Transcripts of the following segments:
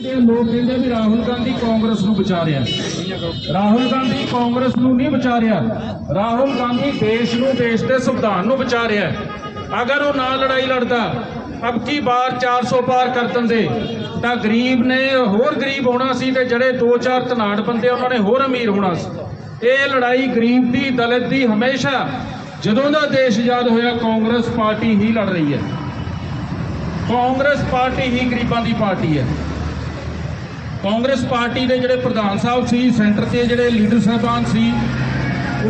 ਇਹ ਲੋਕ ਕਹਿੰਦੇ ਵੀ ਰਾਹੁਲ ਗਾਂਧੀ ਕਾਂਗਰਸ ਨੂੰ ਬਚਾ ਰਿਹਾ। ਰਾਹੁਲ ਗਾਂਧੀ ਕਾਂਗਰਸ ਨੂੰ ਨਹੀਂ ਬਚਾ ਰਿਹਾ। ਰਾਹੁਲ ਗਾਂਧੀ ਦੇਸ਼ ਨੂੰ, ਦੇਸ਼ ਦੇ ਸੰਵਿਧਾਨ ਨੂੰ ਬਚਾ ਰਿਹਾ ਅਗਰ ਉਹ ਨਾ ਲੜਾਈ ਲੜਦਾ, ਅਬ ਕੀ ਬਾਰ 400 ਪਾਰ ਕਰ ਦਿੰਦੇ ਤਾਂ ਗਰੀਬ ਨੇ, ਹੋਰ ਗਰੀਬ ਹੋਣਾ ਸੀ ਤੇ ਜਿਹੜੇ 2-4 ਧਨਾੜ ਬੰਦੇ ਉਹਨਾਂ ਨੇ ਹੋਰ ਅਮੀਰ ਹੋਣਾ ਸੀ। ਇਹ ਲੜਾਈ ਗਰੀਬ ਦੀ, ਦਲਿਤ ਦੀ ਹਮੇਸ਼ਾ। ਜਦੋਂ ਦਾ ਦੇਸ਼ ਆਜ਼ਾਦ ਹੋਇਆ, ਕਾਂਗਰਸ ਪਾਰਟੀ ਹੀ ਲੜ ਰਹੀ ਹੈ। ਕਾਂਗਰਸ ਪਾਰਟੀ ਹੀ ਗਰੀਬਾਂ ਦੀ ਪਾਰਟੀ ਹੈ। ਕਾਂਗਰਸ ਪਾਰਟੀ ਦੇ ਜਿਹੜੇ ਪ੍ਰਧਾਨ ਸਾਹਿਬ ਸੀ, ਸੈਂਟਰ ਦੇ ਜਿਹੜੇ ਲੀਡਰ ਸਾਹਿਬਾਨ ਸੀ,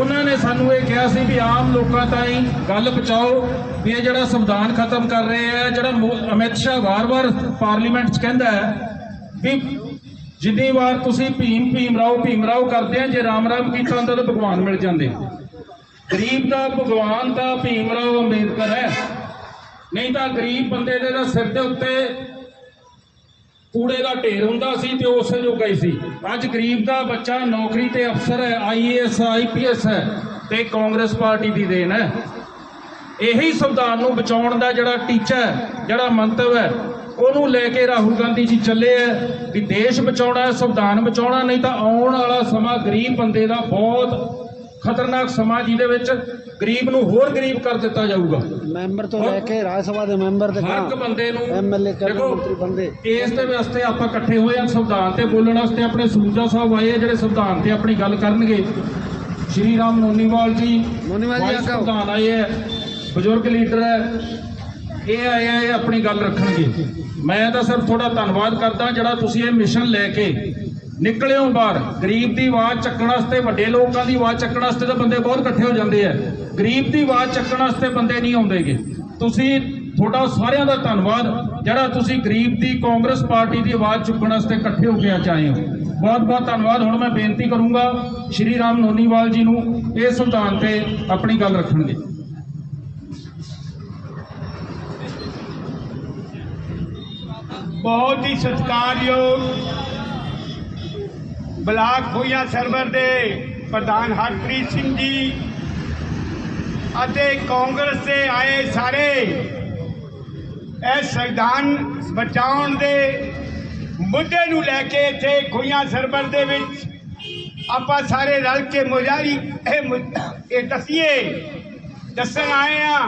ਉਹਨਾਂ ਨੇ ਸਾਨੂੰ ਇਹ ਕਿਹਾ ਸੀ ਵੀ ਆਮ ਲੋਕਾਂ ਤਾਈਂ ਗੱਲ ਪਹੁੰਚਾਓ ਵੀ ਇਹ ਜਿਹੜਾ ਸੰਵਿਧਾਨ ਖਤਮ ਕਰ ਰਹੇ ਆ, ਜਿਹੜਾ ਮੋ- ਅਮਿਤ ਸ਼ਾਹ ਵਾਰ-ਵਾਰ ਪਾਰਲੀਮੈਂਟ 'ਚ ਕਹਿੰਦਾ ਹੈ ਵੀ ਜਿੰਨੀ ਵਾਰ ਤੁਸੀਂ ਭੀਮ ਭੀਮ ਰਾਓ ਭੀਮ ਰਾਓ ਕਰਦੇ ਆ, ਜੇ ਰਾਮ ਰਾਮ ਕੀਤਾ ਹੁੰਦਾ ਤਾਂ ਭਗਵਾਨ ਮਿਲ ਜਾਂਦੇ ਗਰੀਬ ਦਾ ਭਗਵਾਨ ਤਾਂ ਭੀਮ ਰਾਓ ਅੰਬੇਦਕਰ ਹੈ। ਨਹੀਂ ਤਾਂ ਗਰੀਬ ਬੰਦੇ ਦੇ ਤਾਂ ਸਿਰ ਦੇ ਉੱਤੇ ਕੂੜੇ ਦਾ ਢੇਰ ਹੁੰਦਾ ਸੀ ਤੇ ਉਸੇ ਜੋਗਾ ਹੀ ਸੀ। ਅੱਜ ਗਰੀਬ ਦਾ ਬੱਚਾ ਨੌਕਰੀ ਤੇ ਅਫਸਰ ਹੈ ਆਈਏਐਸ ਆਈਪੀਐਸ ਹੈ ਤੇ ਕਾਂਗਰਸ ਪਾਰਟੀ ਦੀ ਦੇਣ ਹੈ। ਇਹੀ ਸੰਵਿਧਾਨ ਨੂੰ ਬਚਾਉਣ ਦਾ ਜਿਹੜਾ ਟੀਚਾ ਹੈ, ਜਿਹੜਾ ਮੰਤਵ ਹੈ, ਉਹਨੂੰ ਲੈ ਕੇ ਰਾਹੁਲ ਗਾਂਧੀ ਜੀ ਚੱਲੇ ਹੈ ਵੀ ਦੇਸ਼ ਬਚਾਉਣਾ ਹੈ, ਸੰਵਿਧਾਨ ਬਚਾਉਣਾ, ਨਹੀਂ ਤਾਂ ਆਉਣ ਵਾਲਾ ਸਮਾਂ ਗਰੀਬ ਬੰਦੇ ਦਾ ਬਹੁਤ ਖਤਰਨਾਕ ਸਮਾਂ ਜਿਹਦੇ ਵਿੱਚ ਗਰੀਬ ਨੂੰ ਹੋਰ ਗਰੀਬ ਕਰ ਦਿੱਤਾ ਜਾਊਗਾ। ਮੈਂਬਰ ਤੋਂ ਲੈ ਕੇ ਰਾਜ ਸਭਾ ਦੇ ਮੈਂਬਰ ਤੇ ਹਰ ਇੱਕ ਬੰਦੇ ਨੂੰ ਐਮਐਲਏ ਮੰਤਰੀ ਬੰਦੇ। ਇਸ ਦੇ ਵਾਸਤੇ ਆਪਾਂ ਇਕੱਠੇ ਹੋਏ ਹਾਂ ਸੰਵਿਧਾਨ ਤੇ ਬੋਲਣ ਵਾਸਤੇ ਆਪਣੇ ਸੂਜਾ ਸਾਹਿਬ ਆਏ ਆ ਜਿਹੜੇ ਸੰਵਿਧਾਨ ਤੇ ਆਪਣੀ ਗੱਲ ਕਰਨਗੇ। ਸ਼੍ਰੀ ਰਾਮ ਨੋਨੀਵਾਲ ਜੀ ਨੋਨੀਵਾਲ ਜੀ। ਸੰਵਿਧਾਨ ਆਏ ਹੈ ਬਜ਼ੁਰਗ ਲੀਡਰ ਹੈ ਇਹ ਆਏ ਆ ਇਹ ਆਪਣੀ ਗੱਲ ਰੱਖਣਗੇ। ਮੈਂ ਤਾਂ ਸਿਰਫ ਥੋੜਾ ਧੰਨਵਾਦ ਕਰਦਾ ਜਿਹੜਾ ਤੁਸੀਂ ਇਹ ਮਿਸ਼ਨ ਲੈ ਕੇ ਨਿਕਲਿਓ ਬਾਹਰ। ਗਰੀਬ ਦੀ ਆਵਾਜ਼ ਚੱਕਣ ਵਾਸਤੇ ਵੱਡੇ ਲੋਕਾਂ ਦੀ ਆਵਾਜ਼ ਚੱਕਣ ਵਾਸਤੇ ਤਾਂ ਬੰਦੇ ਬਹੁਤ ਇਕੱਠੇ ਹੋ ਜਾਂਦੇ ਆ। ਗਰੀਬ ਦੀ ਆਵਾਜ਼ ਚੱਕਣ ਵਾਸਤੇ ਬੰਦੇ ਨਹੀਂ ਆਉਂਦੇਗੇ ਤੁਸੀਂ ਤੁਹਾਡਾ ਸਾਰਿਆਂ ਦਾ ਧੰਨਵਾਦ। ਜਿਹੜਾ ਤੁਸੀਂ ਗਰੀਬ ਦੀ ਕਾਂਗਰਸ ਪਾਰਟੀ ਦੀ ਆਵਾਜ਼ ਚੁੱਕਣ ਵਾਸਤੇ ਇਕੱਠੇ ਹੋ ਕੇ ਅੱਜ ਆਏ ਹੋ। ਬਹੁਤ ਬਹੁਤ ਧੰਨਵਾਦ। ਹੁਣ ਮੈਂ ਬੇਨਤੀ ਕਰੂੰਗਾ ਸ਼੍ਰੀ ਰਾਮ ਨੋਨੀਵਾਲ ਜੀ ਨੂੰ ਇਹ ਸੰਵਿਧਾਨ ਤੇ ਆਪਣੀ ਗੱਲ ਰੱਖਣਗੇ। ਬਹੁਤ ਹੀ ਸਤਿਕਾਰਯੋਗ ਬਲਾਕ ਖੋਇਆ ਸਰਵਰ ਦੇ ਪ੍ਰਧਾਨ ਹਰਪ੍ਰੀਤ ਸਿੰਘ ਜੀ ਅਤੇ ਕਾਂਗਰਸ ਦੇ ਆਏ ਸਾਰੇ ਇਹ ਸੰਵਿਧਾਨ ਬਚਾਉਣ ਦੇ ਮੁੱਦੇ ਨੂੰ ਲੈ ਕੇ ਇੱਥੇ ਖੋਇਆ ਸਰਵਰ ਦੇ ਵਿੱਚ ਆਪਾਂ ਸਾਰੇ ਰਲ ਕੇ ਮੁਜ਼ਾਰੀ ਇਹ ਇਹ ਦਸੀਏ, ਦੱਸਣ ਆਏ ਆ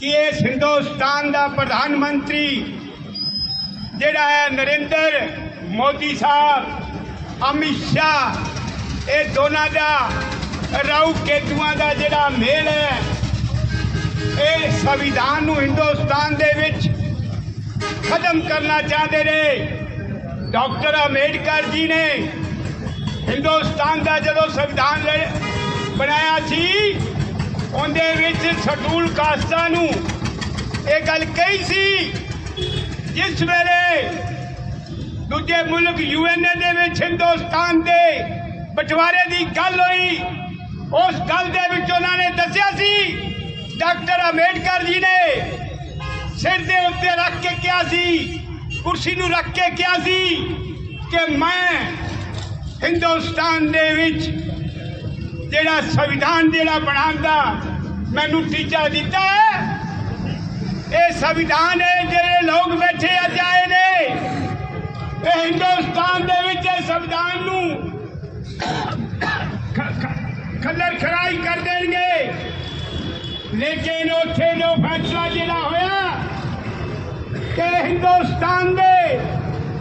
ਕਿ ਇਸ ਹਿੰਦੁਸਤਾਨ ਦਾ ਪ੍ਰਧਾਨ ਮੰਤਰੀ ਜਿਹੜਾ ਹੈ ਨਰਿੰਦਰ ਮੋਦੀ ਸਾਹਿਬ ਅਮਿਤ ਸ਼ਾਹ, ਇਹ ਦੋਨਾਂ ਦਾ ਰਾਉ ਕੇਤੂਆਂ ਦਾ ਜਿਹੜਾ ਮੇਲ ਹੈ, ਇਹ ਸੰਵਿਧਾਨ ਨੂੰ ਹਿੰਦੁਸਤਾਨ ਦੇ ਵਿੱਚ ਖਤਮ ਕਰਨਾ ਚਾਹਦੇ ਨੇ। ਡਾਕਟਰ ਅੰਬੇਡਕਰ ਜੀ ਨੇ ਹਿੰਦੁਸਤਾਨ ਦਾ ਜਦੋਂ ਸੰਵਿਧਾਨ ਬਣਾਇਆ ਸੀ, ਉਹਦੇ ਵਿੱਚ ਸ਼ਡਿਊਲ ਕਾਸਟਾਂ ਨੂੰ ਇਹ ਗੱਲ ਕਹੀ ਸੀ, ਜਿਸ ਵੇਲੇ ਦੂਜੇ ਮੁਲਕ ਯੂਐਨਏ ਦੇ ਵਿੱਚ, ਹਿੰਦੁਸਤਾਨ ਦੇ ਬਟਵਾਰੇ ਦੀ ਗੱਲ ਹੋਈ। ਉਸ ਗੱਲ ਦੇ ਵਿੱਚ ਉਹਨਾਂ ਨੇ ਦੱਸਿਆ ਸੀ, ਡਾਕਟਰ ਅੰਬੇਡਕਰ ਜੀ ਨੇ ਸਿਰ ਦੇ ਉੱਤੇ ਰੱਖ ਕੇ ਕਿਹਾ ਸੀ, ਕੁਰਸੀ ਨੂੰ ਰੱਖ ਕੇ ਕਿਹਾ ਸੀ ਕਿ ਮੈਂ ਹਿੰਦੁਸਤਾਨ ਦੇ ਵਿੱਚ ਜਿਹੜਾ ਸੰਵਿਧਾਨ ਜਿਹੜਾ ਬਣਾਉਣ ਦਾ ਮੈਨੂੰ ਟੀਚਾ ਦਿੱਤਾ ਹੈ, ਇਹ ਸੰਵਿਧਾਨ ਹੈ, ਜਿਹੜੇ ਲੋਕ ਬੈਠੇ ਅੱਜ ਆਏ ਨੇ। ਇਹ ਹਿੰਦੁਸਤਾਨ ਦੇ ਵਿੱਚ ਇਹ ਸੰਵਿਧਾਨ ਨੂੰ ਖੱਲਰ ਖਰਾਈ ਕਰ ਦੇਣਗੇ। ਲੇਕਿਨ ਉੱਥੇ ਜੋ ਫੈਸਲਾ ਜਿਹੜਾ ਹੋਇਆ ਕਿ ਹਿੰਦੁਸਤਾਨ ਦੇ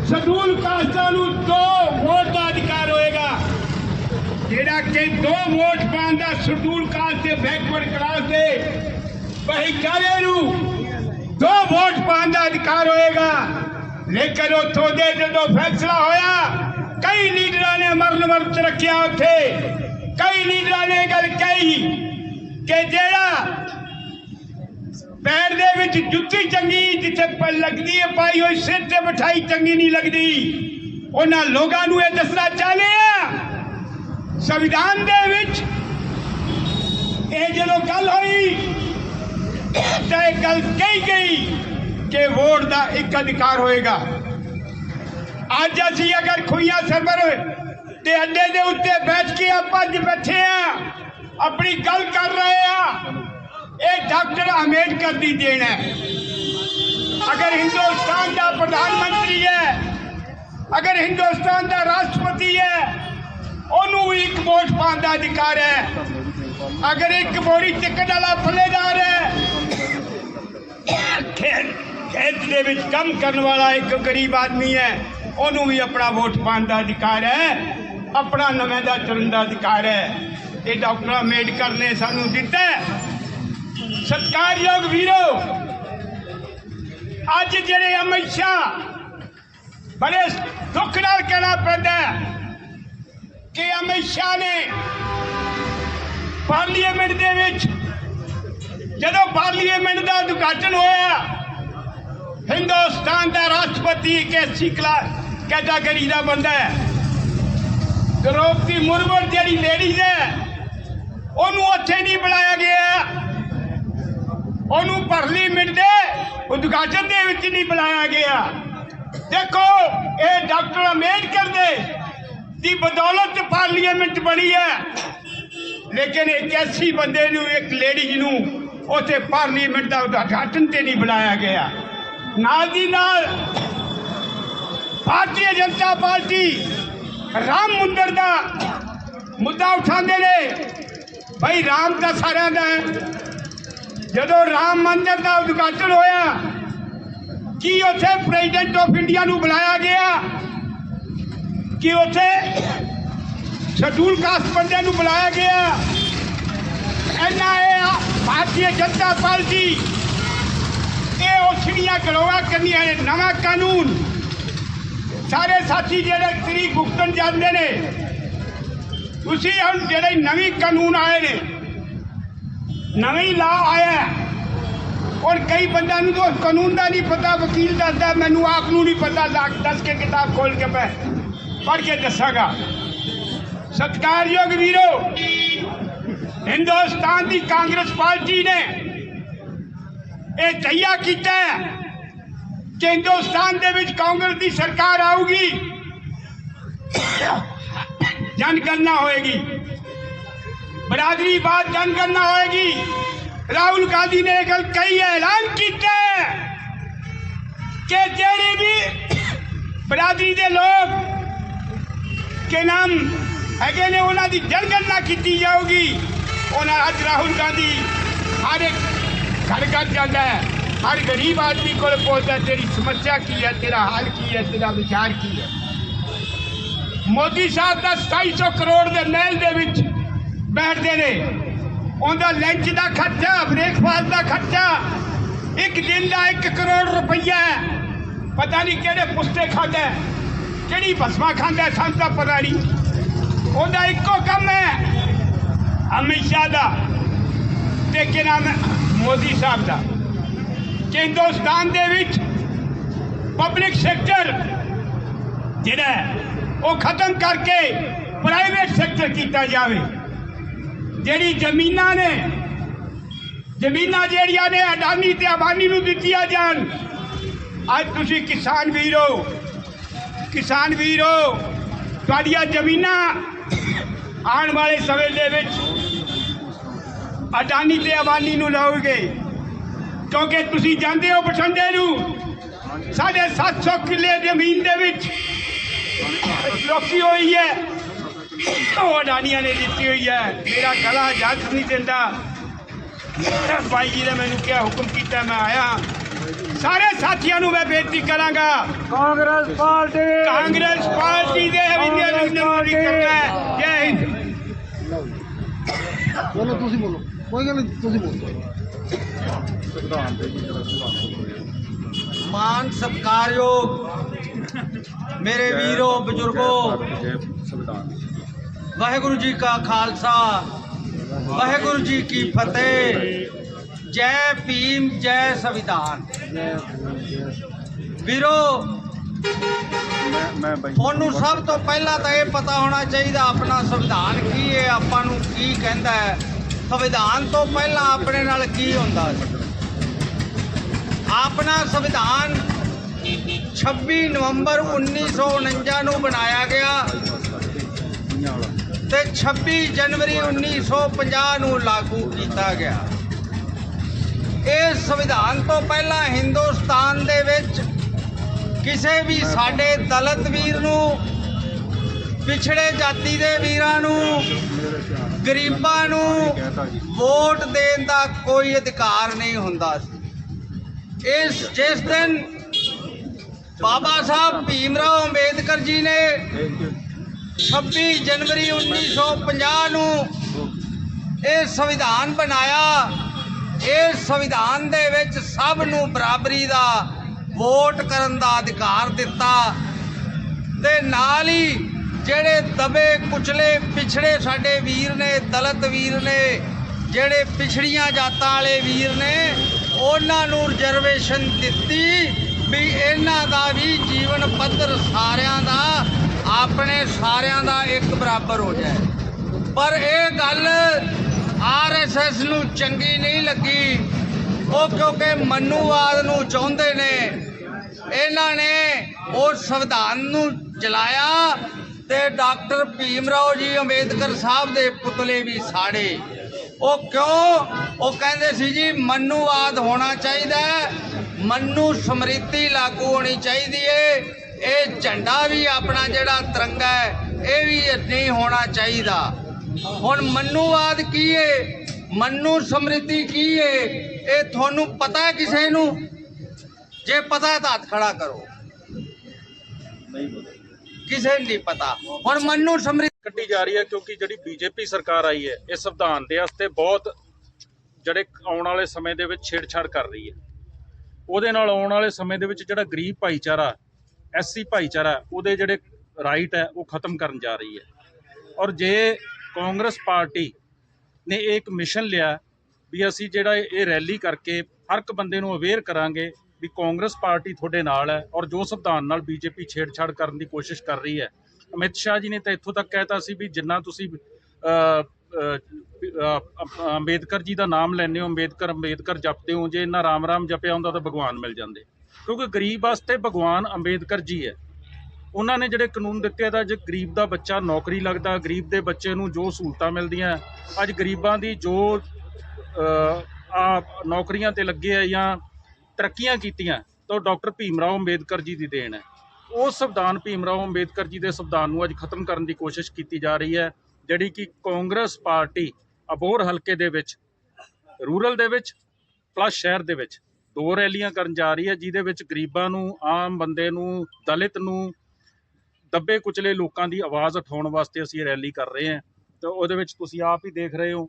ਸ਼ਡਿਊਲ ਕਾਸਟਾਂ ਨੂੰ ਦੋ ਵੋਟ ਦਾ ਅਧਿਕਾਰ ਹੋਏਗਾ, ਜਿਹੜਾ ਕਿ ਦੋ ਵੋਟ ਪਾਉਣ ਦਾ ਸ਼ਡਿਊਲ ਕਾਸਟ ਤੇ ਬੈਕਵਰਡ ਕਲਾਸ ਦੇ ਭਾਈਚਾਰੇ ਨੂੰ ਦੋ ਵੋਟ ਪਾਉਣ ਦਾ ਅਧਿਕਾਰ ਹੋਏਗਾ। ਲੇਕਿਨ ਉੱਥੋਂ ਦੇ ਜਦੋਂ ਫੈਸਲਾ ਹੋਇਆ, ਕਈ ਲੀਡਰਾਂ ਨੇ ਮਰਨ ਵਰਤ ਰੱਖਿਆ ਉੱਥੇ। ਕਈ ਲੀਡਰਾਂ ਨੇ ਇਹ ਗੱਲ ਕਹੀ ਕਿ ਜਿਹੜਾ ਪੈਰ ਦੇ ਵਿੱਚ ਜੁੱਤੀ ਚੰਗੀ ਜਿੱਥੇ ਪ- ਲੱਗਦੀ ਹੈ ਪਾਈ ਹੋਈ ਸਿਰ ਤੇ ਬਿਠਾਈ ਚੰਗੀ ਨਹੀਂ ਲੱਗਦੀ। ਉਹਨਾਂ ਲੋਕਾਂ ਨੂੰ ਇਹ ਦੱਸਣਾ ਚਾਹੁੰਦੇ ਆ, ਸੰਵਿਧਾਨ ਦੇ ਵਿੱਚ ਇਹ ਜਦੋਂ ਗੱਲ ਹੋਈ, ਤਾਂ ਇਹ ਗੱਲ ਕਹੀ ਗਈ ਕਿ ਵੋਟ ਦਾ ਇੱਕ ਅਧਿਕਾਰ ਹੋਏਗਾ। ਅੱਜ ਅਸੀਂ ਅਗਰ ਖੁਈਆਂ ਸਰਵਰ ਤੇ ਅੱਡੇ ਦੇ ਉੱਤੇ ਬੈਠ ਕੇ ਆਪਾਂ ਅੱਜ ਬੈਠੇ ਆ, ਆਪਣੀ ਗੱਲ ਕਰ ਰਹੇ ਆ, ਇਹ ਡਾਕਟਰ ਅੰਬੇਡਕਰ ਦੀ ਦੇਣ ਹੈ। ਅਗਰ ਹਿੰਦੁਸਤਾਨ ਦਾ ਪ੍ਰਧਾਨ ਮੰਤਰੀ ਹੈ, ਅਗਰ ਹਿੰਦੁਸਤਾਨ ਦਾ ਰਾਸ਼ਟਰਪਤੀ ਹੈ, ਉਹਨੂੰ ਇੱਕ ਵੋਟ ਪਾਉਣ ਦਾ ਅਧਿਕਾਰ ਹੈ। ਅਗਰ ਇੱਕ ਬੋਰੀ ਟਿਕਟ ਵਾਲਾ ਪੱਲੇਦਾਰ ਹੈ ਖੇਤ ਦੇ ਵਿੱਚ ਕੰਮ ਕਰਨ ਵਾਲਾ ਇੱਕ ਗਰੀਬ ਆਦਮੀ ਹੈ, ਉਹਨੂੰ ਵੀ ਆਪਣਾ ਵੋਟ ਪਾਉਣ ਦਾ ਅਧਿਕਾਰ ਹੈ, ਆਪਣਾ ਨੁਮਾਇੰਦਾ ਚੁਣਨ ਦਾ ਅਧਿਕਾਰ ਹੈ ਇਹ ਡਾਕਟਰ ਅੰਬੇਡਕਰ ਨੇ ਸਾਨੂੰ ਦਿੱਤਾ ਹੈ। ਸਤਿਕਾਰਯੋਗ ਵੀਰੋ, ਅੱਜ ਜਿਹੜੇ ਅਮਿਤ ਸ਼ਾਹ ਬੜੇ ਦੁੱਖ ਨਾਲ ਕਹਿਣਾ ਪੈਂਦਾ ਕਿ ਅਮਿਤ ਸ਼ਾਹ ਨੇ ਪਾਰਲੀਮੈਂਟ ਦੇ ਵਿੱਚ ਜਦੋਂ ਪਾਰਲੀਮੈਂਟ ਦਾ ਉਦਘਾਟਨ ਹੋਇਆ ਹਿੰਦੁਸਤਾਨ ਦਾ ਰਾਸ਼ਟਰਪਤੀ ਇੱਕ ਐਸੀ ਕੈਟਾਗਰੀ ਦਾ ਬੰਦਾ ਹੈ। ਦ੍ਰੋਪਦੀ ਮੁਰਮੂ ਜਿਹੜੀ ਲੇਡੀਜ਼ ਹੈ, ਉਹਨੂੰ ਉੱਥੇ ਨਹੀਂ ਬੁਲਾਇਆ ਗਿਆ। ਉਹਨੂੰ ਪਾਰਲੀਮੈਂਟ ਦੇ ਉਦਘਾਟਨ ਦੇ ਵਿੱਚ ਨਹੀਂ ਬੁਲਾਇਆ ਗਿਆ। ਦੇਖੋ, ਇਹ ਡਾਕਟਰ ਅੰਬੇਡਕਰ ਦੇ ਦੀ ਬਦੌਲਤ ਪਾਰਲੀਮੈਂਟ ਬਣੀ ਹੈ। ਲੇਕਿਨ ਇੱਕ ਐਸੀ ਬੰਦੇ ਨੂੰ, ਇੱਕ ਲੇਡੀਜ਼ ਨੂੰ ਉੱਥੇ ਪਾਰਲੀਮੈਂਟ ਦਾ ਉਦਘਾਟਨ ਤੇ ਨਹੀਂ ਬੁਲਾਇਆ ਗਿਆ। ਨਾਲ ਦੀ ਨਾਲ ਭਾਰਤੀ ਜਨਤਾ ਪਾਰਟੀ ਰਾਮ ਮੰਦਰ ਦਾ ਮੁੱਦਾ ਉਠਾਉਂਦੇ ਨੇ। ਭਾਈ ਰਾਮ ਦਾ ਸਾਰਿਆਂ ਦਾ ਹੈ। ਜਦੋਂ ਰਾਮ ਮੰਦਰ ਦਾ ਉਦਘਾਟਨ ਹੋਇਆ, ਕੀ ਉੱਥੇ ਪ੍ਰੈਜ਼ੀਡੈਂਟ ਆਫ ਇੰਡੀਆ ਨੂੰ ਬੁਲਾਇਆ ਗਿਆ? ਕੀ ਉੱਥੇ ਸ਼ਡਿਊਲ ਕਾਸਟ ਬੰਦਿਆਂ ਨੂੰ ਬੁਲਾਇਆ ਗਿਆ? ਇਹਨਾਂ ਇਹ ਭਾਰਤੀ ਜਨਤਾ ਪਾਰਟੀ ਇਹ ਉਛੜੀਆਂ ਗਲੋਆ ਕਰਨੀਆਂ ਨੇ, ਨਵਾਂ ਕਾਨੂੰਨ। ਸਾਰੇ ਸਾਥੀ ਜਿਹੜੇ ਤਰੀ ਭੁਗਤਣ ਜਾਂਦੇ ਨੇ, ਤੁਸੀਂ ਹੁਣ ਜਿਹੜੇ ਨਵੀਂ ਕਾਨੂੰਨ ਆਏ ਨੇ, ਨਵੀਂ ਲਾ ਆਇਆ ਔਰ ਕਈ ਬੰਦਿਆਂ ਨੂੰ ਤਾਂ ਕਾਨੂੰਨ ਦਾ ਨਹੀਂ ਪਤਾ, ਵਕੀਲ ਦੱਸਦਾ, ਮੈਨੂੰ ਆਪ ਨੂੰ ਨਹੀਂ ਪਤਾ ਲੱਗ ਦੱਸ ਕੇ ਕਿਤਾਬ ਖੋਲ ਕੇ ਮੈਂ ਪੜ੍ਹ ਕੇ ਦੱਸਾਂਗਾ। ਸਤਿਕਾਰਯੋਗ ਵੀਰੋ, ਹਿੰਦੁਸਤਾਨ ਦੀ ਕਾਂਗਰਸ ਪਾਰਟੀ ਨੇ ਇਹ ਤਈਆ ਕੀਤਾ ਕਿ ਹਿੰਦੁਸਤਾਨ ਦੇ ਵਿੱਚ ਕਾਂਗਰਸ ਦੀ ਸਰਕਾਰ ਆਊਗੀ। ਜਨਗਣਨਾ ਹੋਏਗੀ। ਬਰਾਦਰੀ ਬਾਤ ਜਨਗਣਨਾ ਹੋਏਗੀ। ਰਾਹੁਲ ਗਾਂਧੀ ਨੇ ਇਹ ਗੱਲ ਐਲਾਨ ਕੀਤਾ ਕਿ ਜਿਹੜੇ ਵੀ ਬਰਾਦਰੀ ਦੇ ਲੋਕ ਕੇ ਨਾਮ ਹੈਗੇ ਨੇ, ਉਹਨਾਂ ਦੀ ਜਨਗਣਨਾ ਕੀਤੀ ਜਾਊਗੀ। ਉਹਨਾਂ ਅੱਜ ਰਾਹੁਲ ਗਾਂਧੀ ਹਰ ਇੱਕ ਘਰ ਘਰ ਜਾਂਦਾ ਹੈ। ਹਰ ਗਰੀਬ ਆਦਮੀ ਕੋਲ ਪਹੁੰਚਦਾ ਤੇਰੀ ਸਮੱਸਿਆ ਕੀ ਹੈ? ਤੇਰਾ ਹਾਲ ਕੀ ਹੈ? ਤੇਰਾ ਵਿਚਾਰ ਕੀ ਹੈ? ਮੋਦੀ ਸਾਹਿਬ ਦਾ 250 ਕਰੋੜ ਦੇ ਮਹਿਲ ਦੇ ਵਿੱਚ ਬੈਠਦੇ ਨੇ। ਉਹਦਾ ਲੰਚ ਦਾ ਖਰਚਾ ਬ੍ਰੇਕਫਾਸਟ ਦਾ ਖਰਚਾ ਇੱਕ ਦਿਨ ਦਾ 1 ਕਰੋੜ ਰੁਪਈਆ ਹੈ। ਪਤਾ ਨਹੀਂ ਕਿਹੜੇ ਪੁਸਤੇ ਖਾਂਦਾ ਕਿਹੜੀ ਭਸਮਾ ਖਾਂਦਾ ਹੈ, ਸਾਨੂੰ ਤਾਂ ਪਤਾ ਨਹੀਂ। ਉਹਦਾ ਇੱਕੋ ਕੰਮ ਹੈ ਅਮਿਤ ਸ਼ਾਹ ਦਾ। ਤੇ ਕੀ ਨਾਮ ਮੋਦੀ ਸਾਹਿਬ ਦਾ। ਕਿ ਹਿੰਦੁਸਤਾਨ ਦੇ ਵਿੱਚ ਪਬਲਿਕ ਸੈਕਟਰ ਜਿਹੜਾ ਉਹ ਖਤਮ ਕਰਕੇ ਪ੍ਰਾਈਵੇਟ ਸੈਕਟਰ ਕੀਤਾ ਜਾਵੇ। ਜਿਹੜੀ ਜ਼ਮੀਨਾਂ ਨੇ, ਜ਼ਮੀਨਾਂ ਜਿਹੜੀਆਂ ਨੇ, ਅਡਾਨੀ ਤੇ ਅਬਾਨੀ ਨੂੰ ਦਿੱਤੀਆਂ ਜਾਣ। ਅੱਜ ਤੁਸੀਂ ਕਿਸਾਨ ਵੀਰੋ ਕਿਸਾਨ ਵੀਰੋ, ਤੁਹਾਡੀਆਂ ਜ਼ਮੀਨਾਂ ਆਉਣ ਵਾਲੇ ਸਮੇਂ ਦੇ ਵਿੱਚ ਅਡਾਨੀ ਤੇ ਅਬਾਨੀ ਨੂੰ ਲਾਓਗੇ। ਕਿਉਂਕਿ ਤੁਸੀਂ ਜਾਂਦੇ ਹੋ ਬਠਿੰਡੇ ਨੂੰ। ਸਾਡੇ 700 ਕਿੱਲੇ ਜ਼ਮੀਨ ਦੇ ਵਿੱਚ ਲੋਕੀ ਹੋਈ ਹੈ। ਉਹ ਅਡਾਨੀਆਂ ਨੇ ਦਿੱਤੀ ਹੋਈ ਹੈ। ਮੇਰਾ ਗਲਾ ਜੱਜ ਨਹੀਂ ਦਿੰਦਾ। ਭਾਈ ਜੀ ਨੇ ਮੈਨੂੰ ਕਿਹਾ ਹੁਕਮ ਕੀਤਾ ਮੈਂ ਆਇਆ। ਸਾਰੇ ਸਾਥੀਆਂ ਨੂੰ ਮੈਂ ਬੇਨਤੀ ਕਰਾਂਗਾ। ਕਾਂਗਰਸ ਪਾਰਟੀ। ਕਾਂਗਰਸ ਪਾਰਟੀ ਦੇ ਹਵਿੰਦਰ ਨੂੰ ਹੈ। ਜੈ ਹਿੰਦ। ਬੋਲੋ ਤੁਸੀਂ ਬੋਲੋ। ਕੋਈ ਗੱਲ ਨਹੀਂ ਤੁਸੀਂ ਬੋਲੋ। ਮਾਨ ਸਤਿਕਾਰਯੋਗ ਮੇਰੇ ਵੀਰੋ ਬਜ਼ੁਰਗੋ। ਵਾਹਿਗੁਰੂ ਜੀ ਕਾ ਖਾਲਸਾ ਵਾਹਿਗੁਰੂ ਜੀ ਕੀ ਫਤਿਹ। ਜੈ ਭੀਮ ਜੈ ਸੰਵਿਧਾਨ। ਵੀਰੋ ਤੁਹਾਨੂੰ ਸਭ ਤੋਂ ਪਹਿਲਾਂ ਤਾਂ ਇਹ ਪਤਾ ਹੋਣਾ ਚਾਹੀਦਾ ਆਪਣਾ ਸੰਵਿਧਾਨ ਕੀ ਹੈ ਆਪਾਂ ਨੂੰ ਕੀ ਕਹਿੰਦਾ ਹੈ। ਸੰਵਿਧਾਨ ਤੋਂ ਪਹਿਲਾਂ ਆਪਣੇ ਨਾਲ ਕੀ ਹੁੰਦਾ ਸੀ? ਆਪਣਾ ਸੰਵਿਧਾਨ 26 ਨਵੰਬਰ 1949 ਨੂੰ ਬਣਾਇਆ ਗਿਆ ਤੇ 26 ਜਨਵਰੀ 1950 ਨੂੰ ਲਾਗੂ ਕੀਤਾ ਗਿਆ। ਇਹ ਸੰਵਿਧਾਨ ਤੋਂ ਪਹਿਲਾਂ ਹਿੰਦੁਸਤਾਨ ਦੇ ਵਿੱਚ ਕਿਸੇ ਵੀ ਸਾਡੇ ਦਲਿਤ ਵੀਰ ਨੂੰ ਪਿਛੜੇ ਜਾਤੀ ਦੇ ਵੀਰਾਂ ਨੂੰ, ਗਰੀਬਾਂ ਨੂੰ ਵੋਟ ਦੇਣ ਦਾ ਕੋਈ ਅਧਿਕਾਰ ਨਹੀਂ ਹੁੰਦਾ ਸੀ। ਇਸ, ਜਿਸ ਦਿਨ ਬਾਬਾ ਸਾਹਿਬ ਭੀਮ ਰਾਓ ਅੰਬੇਦਕਰ ਜੀ ਨੇ 26 ਜਨਵਰੀ 1950 ਨੂੰ ਇਹ ਸੰਵਿਧਾਨ ਬਣਾਇਆ। ਇਸ ਸੰਵਿਧਾਨ ਦੇ ਵਿੱਚ ਸਭ ਨੂੰ ਬਰਾਬਰੀ ਦਾ ਵੋਟ ਕਰਨ ਦਾ ਅਧਿਕਾਰ ਦਿੱਤਾ। ਤੇ ਨਾਲ ਹੀ ਜਿਹੜੇ ਦਬੇ ਕੁਚਲੇ ਪਿਛੜੇ ਸਾਡੇ ਵੀਰ ਨੇ, ਦਲਤ ਵੀਰ ਨੇ, ਜਿਹੜੇ ਪਿਛੜੀਆਂ ਜਾਤਾਂ ਵਾਲੇ ਵੀਰ ਨੇ, ਉਹਨਾਂ ਨੂੰ ਰਿਜ਼ਰਵੇਸ਼ਨ ਦਿੱਤੀ ਵੀ ਇਹਨਾਂ ਦਾ ਵੀ ਜੀਵਨ ਪੱਧਰ ਸਾਰਿਆਂ ਦਾ, ਆਪਣੇ ਸਾਰਿਆਂ ਦਾ ਇੱਕ ਬਰਾਬਰ ਹੋ ਜਾਏ। ਪਰ ਇਹ ਗੱਲ ਆਰਐਸਐਸ ਨੂੰ ਚੰਗੀ ਨਹੀਂ ਲੱਗੀ। ਉਹ ਕਿਉਂਕਿ ਮਨੂਵਾਦ ਨੂੰ ਚਾਹੁੰਦੇ ਨੇ। ਇਹਨਾਂ ਨੇ ਉਸ ਸੰਵਿਧਾਨ ਨੂੰ ਜਲਾਇਆ ਤੇ ਡਾਕਟਰ ਭੀਮ ਰਾਓ ਜੀ ਅੰਬੇਦਕਰ ਸਾਹਿਬ ਦੇ ਪੁਤਲੇ ਵੀ ਸਾੜੇ। ਉਹ ਕਿਉਂ? ਉਹ ਕਹਿੰਦੇ ਸੀ ਜੀ, ਮਨੂਵਾਦ ਹੋਣਾ ਚਾਹੀਦਾ ਮਨੂ ਸਮ੍ਰਿਤੀ ਲਾਗੂ ਹੋਣੀ ਚਾਹੀਦੀ ਏ, ਇਹ ਝੰਡਾ ਵੀ ਆਪਣਾ ਜਿਹੜਾ ਤਿਰੰਗਾ ਹੈ, ਇਹ ਵੀ ਨਹੀਂ ਹੋਣਾ ਚਾਹੀਦਾ। ਹੁਣ ਮਨੂਵਾਦ ਕੀ ਏ? ਮਨੂ ਸਮ੍ਰਿਤੀ ਕੀ ਏ? ਇਹ ਤੁਹਾਨੂੰ ਪਤਾ ਕਿਸੇ ਨੂੰ? ਜੇ ਪਤਾ ਤਾਂ ਹੱਥ ਖੜਾ ਕਰੋ। ਕਿਸੇ ਨੂੰ ਨਹੀਂ ਪਤਾ। ਹੁਣ ਮਨੂ ਸਮ੍ਰਿਤੀ ਕੱਢੀ ਜਾ ਰਹੀ ਹੈ ਕਿਉਂਕਿ ਜਿਹੜੀ ਬੀਜੇਪੀ ਸਰਕਾਰ ਆਈ ਹੈ, ਇਹ ਸੰਵਿਧਾਨ ਦੇ ਵਾਸਤੇ ਬਹੁਤ ਜਿਹੜੇ ਆਉਣ ਵਾਲੇ ਸਮੇਂ ਦੇ ਵਿੱਚ ਛੇੜਛਾੜ ਕਰ ਰਹੀ ਹੈ। ਉਹਦੇ ਨਾਲ ਆਉਣ ਵਾਲੇ ਸਮੇਂ ਦੇ ਵਿੱਚ ਜਿਹੜਾ ਗਰੀਬ ਭਾਈਚਾਰਾ, ਐਸਸੀ ਭਾਈਚਾਰਾ, ਉਹਦੇ ਜਿਹੜੇ ਰਾਈਟ ਹੈ, ਉਹ ਖਤਮ ਕਰਨ ਜਾ ਰਹੀ ਹੈ। ਔਰ ਜੇ ਕਾਂਗਰਸ ਪਾਰਟੀ ਨੇ ਇਹ ਇੱਕ ਮਿਸ਼ਨ ਲਿਆ ਵੀ ਅਸੀਂ ਜਿਹੜਾ ਇਹ ਰੈਲੀ ਕਰਕੇ ਹਰ ਇੱਕ ਬੰਦੇ ਨੂੰ ਅਵੇਅਰ ਕਰਾਂਗੇ ਵੀ ਕਾਂਗਰਸ ਪਾਰਟੀ ਤੁਹਾਡੇ ਨਾਲ ਹੈ ਔਰ ਜੋ ਸੰਵਿਧਾਨ ਨਾਲ ਬੀਜੇਪੀ ਛੇੜਛਾੜ ਕਰਨ ਦੀ ਕੋਸ਼ਿਸ਼ ਕਰ ਰਹੀ ਹੈ। ਅਮਿਤ ਸ਼ਾਹ ਜੀ ਨੇ ਤਾਂ ਇੱਥੋਂ ਤੱਕ ਕਹਿਤਾ ਸੀ ਵੀ ਜਿੰਨਾ ਤੁਸੀਂ ਅੰਬੇਦਕਰ ਜੀ ਦਾ ਨਾਮ ਲੈਂਦੇ ਹੋ, ਅੰਬੇਦਕਰ ਅੰਬੇਦਕਰ ਜਪਦੇ ਹੋ, ਜੇ ਇਹਨਾਂ ਰਾਮ ਰਾਮ ਜਪਿਆ ਹੁੰਦਾ ਤਾਂ ਭਗਵਾਨ ਮਿਲ ਜਾਂਦੇ। ਕਿਉਂਕਿ ਗਰੀਬ ਵਾਸਤੇ ਭਗਵਾਨ ਅੰਬੇਦਕਰ ਜੀ ਹੈ। ਉਹਨਾਂ ਨੇ ਜਿਹੜੇ ਕਾਨੂੰਨ ਦਿੱਤੇ ਆ ਤਾਂ ਜੇ ਗਰੀਬ ਦਾ ਬੱਚਾ ਨੌਕਰੀ ਲੱਗਦਾ, ਗਰੀਬ ਦੇ ਬੱਚੇ ਨੂੰ ਜੋ ਸਹੂਲਤਾਂ ਮਿਲਦੀਆਂ, ਅੱਜ ਗਰੀਬਾਂ ਦੀ ਜੋ ਆ ਨੌਕਰੀਆਂ ਤੇ ਲੱਗੇ ਆ ਜਾਂ ਤਰੱਕੀਆਂ ਕੀਤੀਆਂ ਤਾਂ ਉਹ ਡਾਕਟਰ ਭੀਮਰਾਓ ਅੰਬੇਦਕਰ ਜੀ ਦੀ ਦੇਣ ਹੈ। ਉਹ ਸੰਵਿਧਾਨ ਭੀਮ ਰਾਓ ਅੰਬੇਦਕਰ ਜੀ ਦੇ ਸੰਵਿਧਾਨ ਨੂੰ ਅੱਜ ਖਤਮ ਕਰਨ ਦੀ ਕੋਸ਼ਿਸ਼ ਕੀਤੀ ਜਾ ਰਹੀ ਹੈ, ਜਿਹੜੀ ਕਿ ਕਾਂਗਰਸ ਪਾਰਟੀ ਅਬੋਰ ਹਲਕੇ ਦੇ ਵਿੱਚ, ਰੂਰਲ ਦੇ ਵਿੱਚ, ਪਲੱਸ ਸ਼ਹਿਰ ਦੇ ਵਿੱਚ ਦੋ ਰੈਲੀਆਂ ਕਰਨ ਜਾ ਰਹੀ ਹੈ, ਜਿਹਦੇ ਵਿੱਚ ਗਰੀਬਾਂ ਨੂੰ, ਆਮ ਬੰਦੇ ਨੂੰ, ਦਲਿਤ ਨੂੰ, ਦੱਬੇ ਕੁਚਲੇ ਲੋਕਾਂ ਦੀ ਆਵਾਜ਼ ਉਠਾਉਣ ਵਾਸਤੇ ਅਸੀਂ ਇਹ ਰੈਲੀ ਕਰ ਰਹੇ ਹਾਂ। ਤੇ ਉਹਦੇ ਵਿੱਚ ਤੁਸੀਂ ਆਪ ਹੀ ਦੇਖ ਰਹੇ ਹੋ,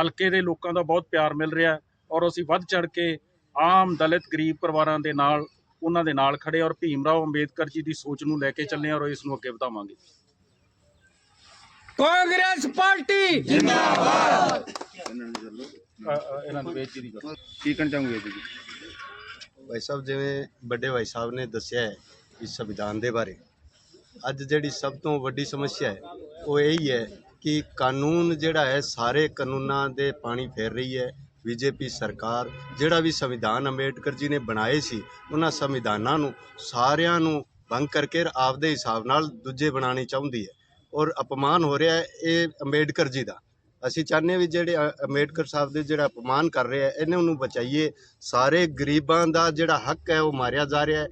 ਹਲਕੇ ਦੇ ਲੋਕਾਂ ਦਾ ਬਹੁਤ ਪਿਆਰ ਮਿਲ ਰਿਹਾ ਔਰ ਅਸੀਂ ਵੱਧ ਚੜ ਕੇ ਆਮ ਦਲਿਤ ਗਰੀਬ ਪਰਿਵਾਰਾਂ ਦੇ ਨਾਲ ਉਹਨਾਂ ਦੇ ਨਾਲ ਖੜੇ ਔਰ ਭੀਮਰਾਓ ਅੰਬੇਦਕਰ ਜੀ ਦੀ ਸੋਚ ਨੂੰ ਲੈ ਕੇ ਚੱਲੇ ਹਾਂ ਔਰ ਇਸ ਨੂੰ ਅੱਗੇ ਵਧਾਵਾਂਗੇ। ਕਾਂਗਰਸ ਪਾਰਟੀ ਅ- ਅ- ਇਹਨਾਂ ਨੂੰ ਬੇਇੱਜ਼ਤੀ ਦੀ ਗੱਲ ਕੀ ਕਹਿਣਾ ਚਾਹੋਗੇ ਜੀ ਭਾਈ ਸਾਹਿਬ ਜਿਵੇਂ ਵੱਡੇ ਭਾਈ ਸਾਹਿਬ ਨੇ ਦੱਸਿਆ ਹੈ ਇਸ ਸੰਵਿਧਾਨ ਦੇ ਬਾਰੇ ਅੱਜ ਜਿਹੜੀ ਸਭ ਤੋਂ ਵੱਡੀ ਸਮੱਸਿਆ ਹੈ ਉਹ ਇਹੀ ਹੈ ਕਿ ਕਾਨੂੰਨ ਜਿਹੜਾ ਹੈ ਸਾਰੇ ਕਾਨੂੰਨਾਂ ਦੇ ਪਾਣੀ ਫੇਰ ਰਹੀ ਹੈ। ਬੀਜੇਪੀ ਸਰਕਾਰ, ਜਿਹੜਾ ਵੀ ਸੰਵਿਧਾਨ ਅੰਬੇਡਕਰ ਜੀ ਨੇ ਬਣਾਏ ਸੀ, ਉਹਨਾਂ ਸੰਵਿਧਾਨਾਂ ਨੂੰ ਸਾਰਿਆਂ ਨੂੰ ਭੰਗ ਕਰਕੇ ਆਪਦੇ ਹਿਸਾਬ ਨਾਲ ਦੂਜੇ ਬਣਾਉਣੀ ਚਾਹੁੰਦੀ ਹੈ। ਔਰ ਅਪਮਾਨ ਹੋ ਰਿਹਾ ਹੈ ਇਹ ਅੰਬੇਡਕਰ ਜੀ ਦਾ। ਅਸੀਂ ਚਾਹੁੰਦੇ ਹਾਂ ਵੀ ਜਿਹੜੇ ਅ- ਅੰਬੇਡਕਰ ਸਾਹਿਬ ਦੇ ਜਿਹੜਾ ਅਪਮਾਨ ਕਰ ਰਿਹਾ ਹੈ, ਇਹਨਾਂ ਨੂੰ ਬਚਾਈਏ। ਸਾਰੇ ਗਰੀਬਾਂ ਦਾ ਜਿਹੜਾ ਹੱਕ ਹੈ, ਉਹ ਮਾਰਿਆ ਜਾ ਰਿਹਾ ਹੈ।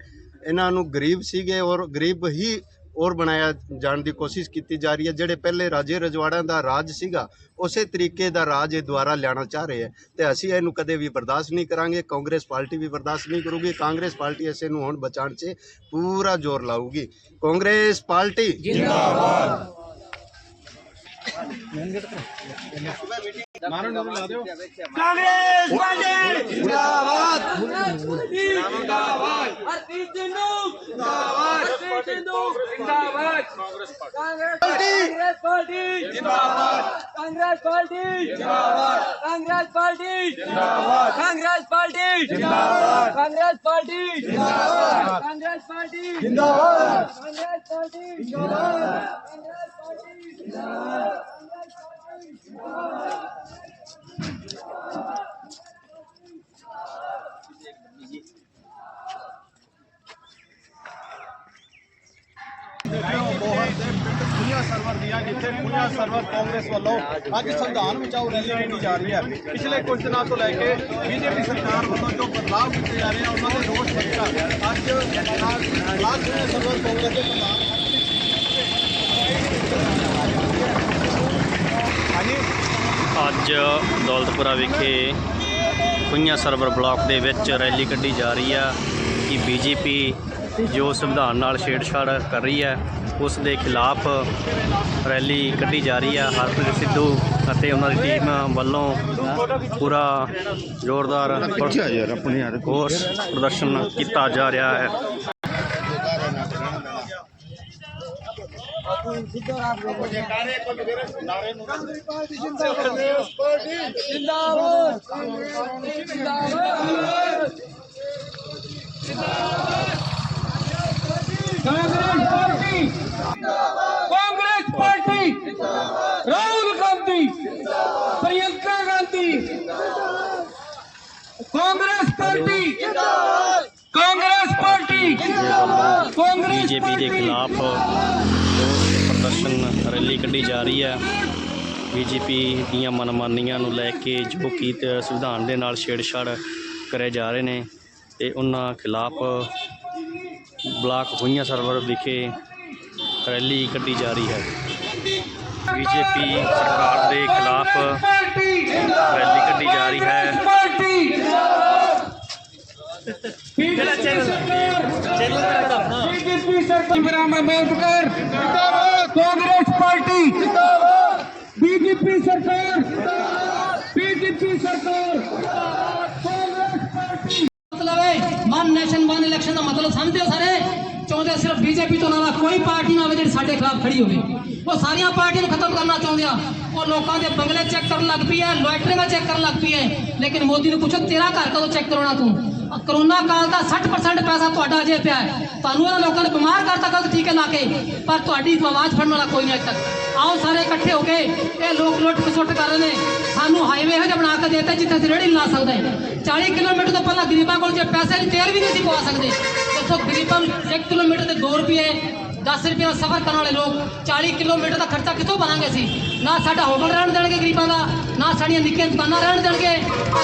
ਇਹਨਾਂ ਨੂੰ ਗਰੀਬ ਸੀਗੇ ਔਰ ਗਰੀਬ ਹੀ ਔਰ ਬਣਾਇਆ ਜਾਣ ਦੀ ਕੋਸ਼ਿਸ਼ ਕੀਤੀ ਜਾ ਰਹੀ ਹੈ। ਜਿਹੜੇ ਪਹਿਲੇ ਰਾਜੇ ਰਜਵਾੜਿਆਂ ਦਾ ਰਾਜ ਸੀਗਾ ਉਸੇ ਤਰੀਕੇ ਦਾ ਰਾਜ ਇਹ ਦੁਆਰਾ ਲਿਆਉਣਾ ਚਾਹ ਰਹੇ ਹੈ। ਤੇ ਅਸੀਂ ਇਹਨੂੰ ਕਦੇ ਵੀ ਬਰਦਾਸ਼ਤ ਨਹੀਂ ਕਰਾਂਗੇ ਕਾਂਗਰਸ ਪਾਰਟੀ ਵੀ ਬਰਦਾਸ਼ਤ ਨਹੀਂ ਕਰੂਗੀ ਕਾਂਗਰਸ ਪਾਰਟੀ ਇਸੇ ਨੂੰ ਹੁਣ ਬਚਾਉਣ 'ਚ ਪੂਰਾ ਜ਼ੋਰ ਲਾਊਗੀ। ਕਾਂਗਰਸ ਪਾਰਟੀ ਕਾਂਗਰਸ ਪਾਰਟੀ ਜਿੰਦਾਬਾਦ। ਹਰਦੀਪ ਸਿੰਘੂ ਜਿੰਦਾਬਾਦ ਹਰਦੀਪ ਸਿੰਘੂ ਜਿੰਦਾਬਾਦ ਕਾਂਗਰਸ ਪਾਰਟੀ ਕਾਂਗਰਸ ਪਾਰਟੀ ਜਿੰਦਾਬਾਦ ਕਾਂਗਰਸ ਪਾਰਟੀ ਜਿੰਦਾਬਾਦ ਕਾਂਗਰਸ ਪਾਰਟੀ ਜਿੰਦਾਬਾਦ ਕਾਂਗਰਸ ਪਾਰਟੀ ਜਿੰਦਾਬਾਦ ਕਾਂਗਰਸ ਪਾਰਟੀ ਜਿੰਦਾਬਾਦ ਕਾਂਗਰਸ ਪਾਰਟੀ ਜਿੰਦਾਬਾਦ ਕਾਂਗਰਸ ਪਾਰਟੀ ਜਿੰਦਾਬਾਦ ਕਾਂਗਰਸ ਪਾਰਟੀ ਜਿੰਦਾਬਾਦ ਸਰਵਰ ਦੀਆਂ, ਜਿੱਥੇ ਖੁੱਲੀਆਂ ਸਰਵਰ ਕਾਂਗਰਸ ਵੱਲੋਂ ਅੱਜ ਸੰਵਿਧਾਨ ਬਚਾਓ ਰੈਲੀ ਕੀਤੀ ਜਾ ਰਹੀ ਹੈ। ਪਿਛਲੇ ਕੁਝ ਦਿਨਾਂ ਤੋਂ ਲੈ ਕੇ ਬੀਜੇਪੀ ਸਰਕਾਰ ਵੱਲੋਂ ਜੋ ਬਦਲਾਅ ਕੀਤੇ ਜਾ ਰਹੇ ਹਨ ਉਹਨਾਂ ਦੇ ਰੋਸ ਵਜੋਂ ਅੱਜ ਲਾਸਟ ਸਰਵਰ ਕਾਂਗਰਸ ਦੇ ਪ੍ਰਧਾਨ ਅੱਜ ਦੌਲਤਪੁਰਾ ਵਿਖੇ ਕੁਈਆਂ ਸਰਵਰ ਬਲਾਕ ਦੇ ਵਿੱਚ ਰੈਲੀ ਕੱਢੀ ਜਾ ਰਹੀ ਆ ਕਿ ਬੀਜੇਪੀ ਜੋ ਸੰਵਿਧਾਨ ਨਾਲ ਛੇੜਛਾੜ ਕਰ ਰਹੀ ਹੈ ਉਸ ਦੇ ਖਿਲਾਫ ਰੈਲੀ ਕੱਢੀ ਜਾ ਰਹੀ ਹੈ ਹਰਪ੍ਰੀਤ ਸਿੱਧੂ ਅਤੇ ਉਹਨਾਂ ਦੀ ਟੀਮ ਵੱਲੋਂ ਪੂਰਾ ਜ਼ੋਰਦਾਰ ਕੋਰਸ਼ ਪ੍ਰਦਰਸ਼ਨ ਕੀਤਾ ਜਾ ਰਿਹਾ ਹੈ। Congress party. Congress party Rahul Gandhi Priyanka Gandhi. Congress party Congress party Congress BJP ਦੇ। ਖਿਲਾਫ ਰੋਸ ਪ੍ਰਦਰਸ਼ਨ ਰੈਲੀ ਕੱਢੀ ਜਾ ਰਹੀ ਹੈ। ਬੀਜੇਪੀ ਦੀਆਂ ਮਨਮਾਨੀਆਂ ਨੂੰ ਲੈ ਕੇ ਜੋ ਕਿ ਸੰਵਿਧਾਨ ਦੇ ਨਾਲ ਛੇੜਛਾੜ ਕਰੇ ਜਾ ਰਹੇ ਨੇ ਤੇ ਉਹਨਾਂ ਖਿਲਾਫ ਬਲਾਕ ਹੋਈਆਂ ਸਰਵਰ ਵਿਖੇ ਰੈਲੀ ਕੱਢੀ ਜਾ ਰਹੀ ਹੈ। ਬੀਜੇਪੀ ਸਰਕਾਰ ਦੇ ਖਿਲਾਫ ਰੈਲੀ ਕੱਢੀ ਜਾ ਰਹੀ ਹੈ। ਪਾਰਟੀ ਜਿਹੜਾ ਸਰਕਾਰ ਬੀਜੇਪੀ ਸਰਕਾਰ ਬਰਾਮ ਅੰਬੇਦਕਰ ਕਾਂਗਰਸ ਪਾਰਟੀ। ਬੀਜੇਪੀ ਸਰਕਾਰ। ਬੀਜੇਪੀ ਸਰਕਾਰ। ਕਾਂਗਰਸ ਪਾਰਟੀ ਮਤਲਬ ਹੈ ਵਨ ਨੇਸ਼ਨ ਵਨ ਇਲੈਕਸ਼ਨ ਦਾ ਮਤਲਬ ਸਮਝਦੇ ਹੋ ਸਾਰੇ? ਚਾਹੁੰਦੇ ਸਿਰਫ ਬੀਜੇਪੀ ਤੋਂ ਇਲਾਵਾ ਕੋਈ ਪਾਰਟੀ ਨਾ ਹੋਵੇ ਜਿਹੜੀ ਸਾਡੇ ਖਿਲਾਫ ਖੜੀ ਹੋਵੇ। ਉਹ ਸਾਰੀਆਂ ਪਾਰਟੀਆਂ ਨੂੰ ਖਤਮ ਕਰਨਾ ਚਾਹੁੰਦੇ ਆ। ਉਹ ਲੋਕਾਂ ਦੇ ਬੰਗਲੇ ਚੈੱਕ ਕਰਨ ਲੱਗ ਪਈ ਹੈ ਲੋਇਟਰਿੰਗਾਂ ਚੈੱਕ ਕਰਨ ਲੱਗ ਪਈ ਹੈ। ਲੇਕਿਨ ਮੋਦੀ ਨੂੰ ਪੁੱਛੋ, ਤੇਰਾ ਘਰ ਕਦੋਂ ਚੈੱਕ ਕਰਾਉਣਾ ਤੂੰ? ਕਰੋਨਾ ਕਾਲ ਦਾ 60% ਪੈਸਾ ਤੁਹਾਡਾ ਅਜੇ ਪਿਆ ਹੈ। ਤੁਹਾਨੂੰ ਇਹਨਾਂ ਲੋਕਾਂ ਨੇ ਬਿਮਾਰ ਕਰਤਾ ਠੀਕ ਹੈ ਲਾ ਕੇ, ਪਰ ਤੁਹਾਡੀ ਆਵਾਜ਼ ਫੜਨ ਵਾਲਾ ਕੋਈ ਨਹੀਂ ਅਜੇ ਤੱਕ। ਆਓ ਸਾਰੇ ਇਕੱਠੇ ਹੋ ਕੇ ਇਹ ਲੋਕ ਲੁੱਟ ਖਸੁੱਟ ਕਰ ਰਹੇ ਨੇ। ਹਾਈਵੇ ਇਹੋ ਜਿਹਾ ਬਣਾ ਕੇ ਦੇਤਾ ਜਿੱਥੇ ਅਸੀਂ ਰੇੜੀ ਲਾ ਸਕਦੇ। 40 ਕਿਲੋਮੀਟਰ ਤੋਂ ਪਹਿਲਾਂ ਗਰੀਬਾਂ ਕੋਲ ਜੇ ਪੈਸੇ ਨਹੀਂ ਤੇਲ ਵੀ ਨਹੀਂ ਸੀ ਪਵਾ ਸਕਦੇ। ਦੱਸੋ ਗਰੀਬਾਂ ਨੂੰ 1 ਕਿਲੋਮੀਟਰ ਦੇ 2 ਰੁਪਏ 10 ਰੁਪਏ ਦਾ ਸਫ਼ਰ ਕਰਨ ਵਾਲੇ ਲੋਕ 40 ਕਿਲੋਮੀਟਰ ਦਾ ਖਰਚਾ ਕਿੱਥੋਂ ਬਣਾਂਗੇ ਅਸੀਂ? ਨਾ ਸਾਡਾ ਹੋਟਲ ਰਹਿਣ ਦੇਣਗੇ ਗਰੀਬਾਂ ਦਾ, ਨਾ ਸਾਡੀਆਂ ਨਿੱਕੀਆਂ ਦੁਕਾਨਾਂ ਰਹਿਣ ਦੇਣਗੇ।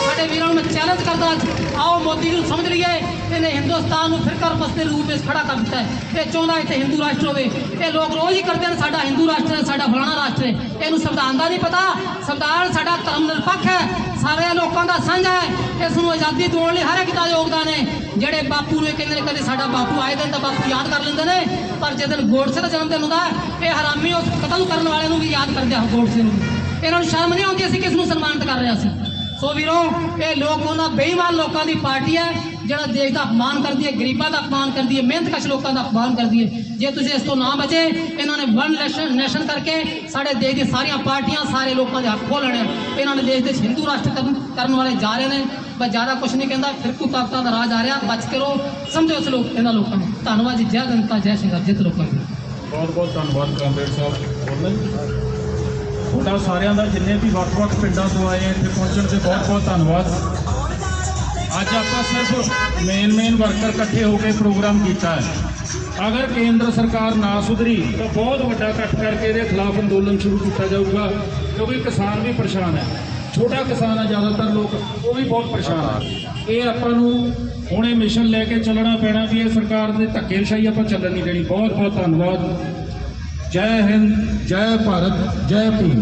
ਸਾਡੇ ਵੀਰਾਂ ਨੂੰ ਮੈਂ ਚੈਲੰਜ ਕਰਦਾ ਆਓ ਮੋਦੀ ਜੀ ਨੂੰ ਸਮਝ ਲਈਏ ਇਹਨੇ ਹਿੰਦੁਸਤਾਨ ਨੂੰ ਫਿਰਕਰ ਬਸਤੇ ਰੂਪ ਵਿੱਚ ਖੜਾ ਕਰ ਦਿੱਤਾ ਹੈ ਇਹ ਚਾਹੁੰਦਾ ਇੱਥੇ ਹਿੰਦੂ ਰਾਸ਼ਟਰ ਹੋਵੇ, ਇਹ ਲੋਕ ਰੋਜ਼ ਹੀ ਕਰਦੇ ਨੇ, ਸਾਡਾ ਹਿੰਦੂ ਰਾਸ਼ਟਰ ਹੈ, ਸਾਡਾ ਫਲਾਣਾ ਰਾਸ਼ਟਰ ਹੈ। ਇਹਨੂੰ ਸੰਵਿਧਾਨ ਦਾ ਨਹੀਂ ਪਤਾ, ਸੰਵਿਧਾਨ ਸਾਡਾ ਧਰਮ ਨਿਰਪੱਖ ਹੈ ਸਾਰੇ ਲੋਕਾਂ ਦਾ ਸਾਂਝਾ ਹੈ। ਇਸ ਨੂੰ ਆਜ਼ਾਦੀ ਦਿਵਾਉਣ ਲਈ ਹਰ ਇੱਕ ਦਾ ਯੋਗਦਾਨ ਹੈ। ਜਿਹੜੇ ਬਾਪੂ ਨੂੰ ਕਹਿੰਦੇ ਨੇ, ਕਦੇ ਸਾਡਾ ਬਾਪੂ ਆਏ ਦਿਨ ਤਾਂ ਬਾਪੂ ਯਾਦ ਕਰ ਲੈਂਦੇ ਨੇ, ਪਰ ਜਦੋਂ ਗੋਡਸੇ ਦਾ ਜਨਮ ਦਿਨ ਹੁੰਦਾ ਇਹ ਹਰਾਮੀ ਉਸ ਕਤਲ ਕਰਨ ਵਾਲੇ ਨੂੰ ਵੀ ਯਾਦ ਕਰਦੇ ਆ, ਗੋਡਸੇ ਨੂੰ ਇਹਨਾਂ ਨੂੰ ਸ਼ਰਮ ਨਹੀਂ ਆਉਂਦੀ ਅਸੀਂ ਕਿਸ ਨੂੰ ਸਨਮਾਨਿਤ ਕਰ ਰਹੇ ਸੀ ਸੋ ਵੀਰੋ, ਇਹ ਲੋਕ ਉਹਨਾਂ ਬੇਈਮਾਨ ਲੋਕਾਂ ਦੀ ਪਾਰਟੀ ਹੈ, ਜਿਹੜਾ ਦੇਸ਼ ਦਾ ਅਪਮਾਨ ਕਰਦੀ ਹੈ, ਗਰੀਬਾਂ ਦਾ ਅਪਮਾਨ ਕਰਦੀ ਹੈ, ਮਿਹਨਤਕਸ਼ ਲੋਕਾਂ ਦਾ ਅਪਮਾਨ ਕਰਦੀ ਹੈ। ਜੇ ਤੁਸੀਂ ਇਸ ਤੋਂ ਨਾ ਬਚੇ, ਇਹਨਾਂ ਨੇ ਵਨ ਨੈਸ਼ਨ ਨੈਸ਼ਨ ਕਰਕੇ ਸਾਡੇ ਦੇਸ਼ ਦੀ ਸਾਰੀਆਂ ਪਾਰਟੀਆਂ ਸਾਰੇ ਲੋਕਾਂ ਦੇ ਹੱਕ ਖੋਹ ਲੈਣੇ ਆ। ਇਹਨਾਂ ਨੇ ਦੇਸ਼ ਦੇ ਹਿੰਦੂ ਰਾਸ਼ਟਰ ਕਰਨ ਵਾਲੇ ਜਾ ਰਹੇ ਨੇ। ਬਸ ਜ਼ਿਆਦਾ ਕੁਝ ਨਹੀਂ ਕਹਿੰਦਾ ਫਿਰਕੂ ਤਾਕਤਾਂ ਦਾ ਰਾਜ ਆ ਰਿਹਾ, ਬਚ ਕੇ ਰਹੋ, ਸਮਝੋ ਇਸ ਲੋਕ, ਇਹਨਾਂ ਲੋਕਾਂ ਨੂੰ। ਧੰਨਵਾਦ ਜੀ, ਜੈ ਜਨਤਾ, ਜੈ ਸ਼੍ਰੀ ਜਿੱਤ ਲੋਕਾਂ ਦੀ। ਬਹੁਤ ਬਹੁਤ ਧੰਨਵਾਦ, ਕਾਮਰੇਡ ਸਾਹਿਬ। ਬੋਲਣ ਤੁਹਾਡਾ ਸਾਰਿਆਂ ਦਾ ਜਿੰਨੇ ਵੀ ਵੱਖ-ਵੱਖ ਪਿੰਡਾਂ ਤੋਂ ਆਏ ਇੱਥੇ ਪਹੁੰਚਣ ਤੇ ਬਹੁਤ-ਬਹੁਤ ਧੰਨਵਾਦ। ਅੱਜ ਆਪਾਂ ਸਿਰਫ ਮੇਨ ਮੇਨ ਵਰਕਰ ਇਕੱਠੇ ਹੋ ਕੇ ਪ੍ਰੋਗਰਾਮ ਕੀਤਾ ਹੈ। ਅਗਰ ਕੇਂਦਰ ਸਰਕਾਰ ਨਾ ਸੁਧਰੀ, ਤਾਂ ਬਹੁਤ ਵੱਡਾ ਇਕੱਠ ਕਰਕੇ ਇਹਦੇ ਖਿਲਾਫ ਅੰਦੋਲਨ ਸ਼ੁਰੂ ਕੀਤਾ ਜਾਊਗਾ, ਕਿਉਂਕਿ ਕਿਸਾਨ ਵੀ ਪਰੇਸ਼ਾਨ ਹੈ। ਛੋਟਾ ਕਿਸਾਨ ਆ, ਜ਼ਿਆਦਾਤਰ ਲੋਕ, ਉਹ ਵੀ ਬਹੁਤ ਪਰੇਸ਼ਾਨ ਆ। ਇਹ ਆਪਾਂ ਨੂੰ ਹੁਣ ਇਹ ਮਿਸ਼ਨ ਲੈ ਕੇ ਚੱਲਣਾ ਪੈਣਾ ਵੀ ਇਹ ਸਰਕਾਰ ਦੇ ਧੱਕੇਸ਼ਾਹੀ ਆਪਾਂ ਚੱਲਣ ਨਹੀਂ ਦੇਣੀ। ਬਹੁਤ ਬਹੁਤ ਧੰਨਵਾਦ। ਜੈ ਹਿੰਦ ਜੈ ਭਾਰਤ ਜੈ ਭੀਮ।